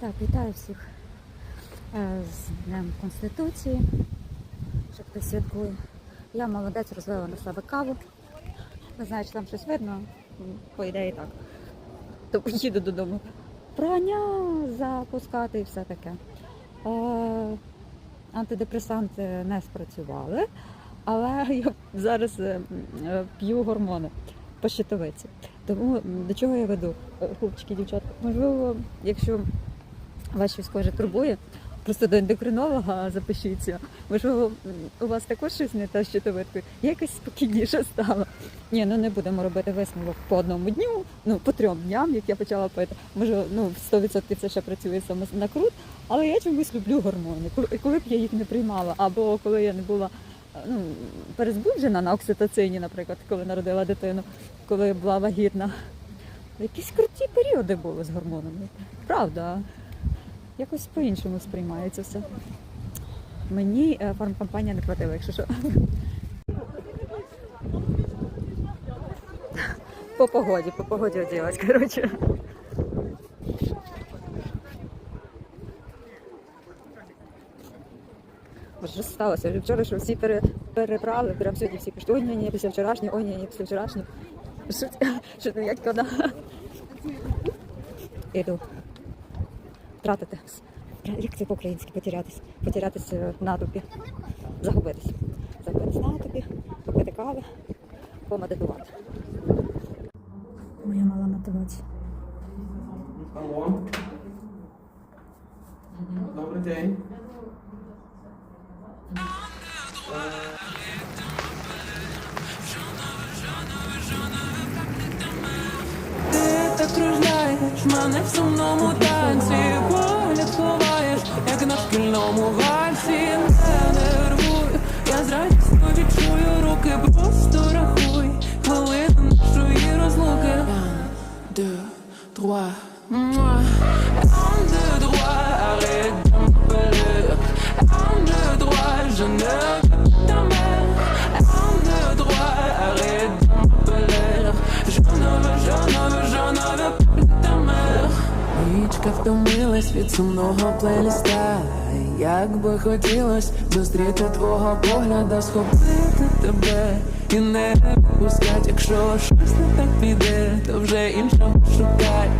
Так, вітаю всіх е, з Днем Конституції. Що хтось святкує. Я молодець розвела на себе каву. Не знаю, чи там щось видно. По ідеї так. То поїду додому. Прання запускати і все таке. Е, антидепресанти не спрацювали, але я зараз е, п'ю гормони по щитовиці. Тому до чого я веду, хлопчики, дівчатка? Можливо, якщо вас щось схоже турбує, просто до ендокринолога запишіться. Можливо, у вас також щось не те щитовидкою. Якось спокійніше стала. Ні, ну не будемо робити висновок по одному дню, ну по трьом дням, як я почала пити. Може, ну 100% це ще працює саме накрут, але я чомусь люблю гормони. Коли, б я їх не приймала, або коли я не була ну, перезбуджена на окситоцині, наприклад, коли народила дитину, коли була вагітна. Якісь круті періоди були з гормонами. Правда, якось по-іншому сприймається все. Мені е, фармкомпанія не хватила, якщо що. По погоді, по погоді оділась, коротше. Що сталося? Вчора що всі пере, перебрали, прям сьогодні всі пишуть, ой, ні, ні, після вчорашнього, ой, ні, ні, після вчорашнього. Що, що як вона? Іду. Тратити. Як це по-українськи потерятись? Потерятись е, в натовпі. Загубитись. Загубитись в натовпі, попити кави, помедитувати. Моя мала мотивація. Алло. Добрий день. Кружляєш мене в сумному танці, погляд ховаєш, як на шкільному вальсі Не нервуй, я з радістю відчую руки, просто рахуй хвилини нашої розлуки. Trois, Муа. Un, deux, trois, arrête de m'appeler. Un, deux, trois, je ne втомилась від сумного плейліста Як би хотілось зустріти твого погляда, схопити тебе і не пускать, якщо щось не так піде, то вже іншого шукать.